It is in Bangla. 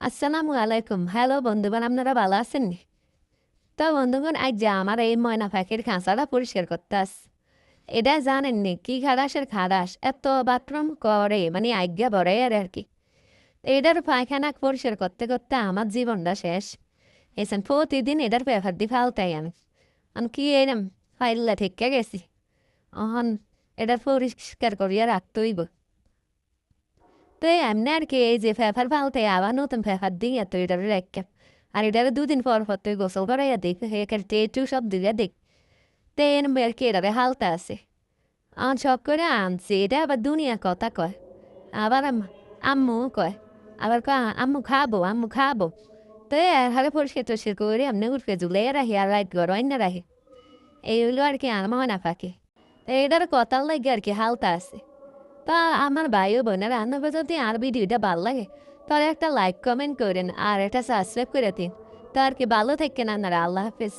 আসসালামু আলাইকুম। হ্যালো বন্ধুগণ আপনারা ভালো আছেন? তা বন্ধুগণ আজ যে আমার এই ময়না পাখির খাঁচাটা পরিষ্কার করতে আস। এটা জানেননি কি খাদাসের খাদাস এত বাথরুম করে মানে আজ্ঞা বড়ে আর আর কি এটার পায়খানা পরিষ্কার করতে করতে আমার জীবনটা শেষ। এসেন, প্রতিদিন এটার পেপার দিয়ে ফালতাই আমি। আমি কি এরম? ফাইল্লা ঠিক গেছি। অহন এটা পরিষ্কার করিয়া রাখতেইব তো এমনি আর কি এই যে পেপার ফালতে আবার নতুন পেপার দিয়ে তো এটার রেখে আর এটার দুদিন পর পর তুই গোসল করাইয়া দেখ এখানে টেটু সব দিয়ে দেখ তো এরম আর কি এটারে হালতে আছে আর শখ করে আনছি এটা আবার দুনিয়া কথা কয় আবার আম- আম্মু কয় আবার কয় আম্মু খাব আম্মু খাব তো হারে পরিষ্কার টরিষ্কার করে এমনি উঠে ঝুলে রাখি আর রাইট গরম না রাখি এই হলো আর কি আমার না পাখি তো এটার কথার লাগে আর কি হালতা আছে তা আমার ভাই ও বোনেরা রান্না যদি আর ভিডিওটা ভালো লাগে, তাহলে একটা লাইক কমেন্ট করেন আর একটা সাবস্ক্রাইব করে দিন। তো আর কি, ভালো থাকেন আপনারা, আল্লাহ হাফিজ।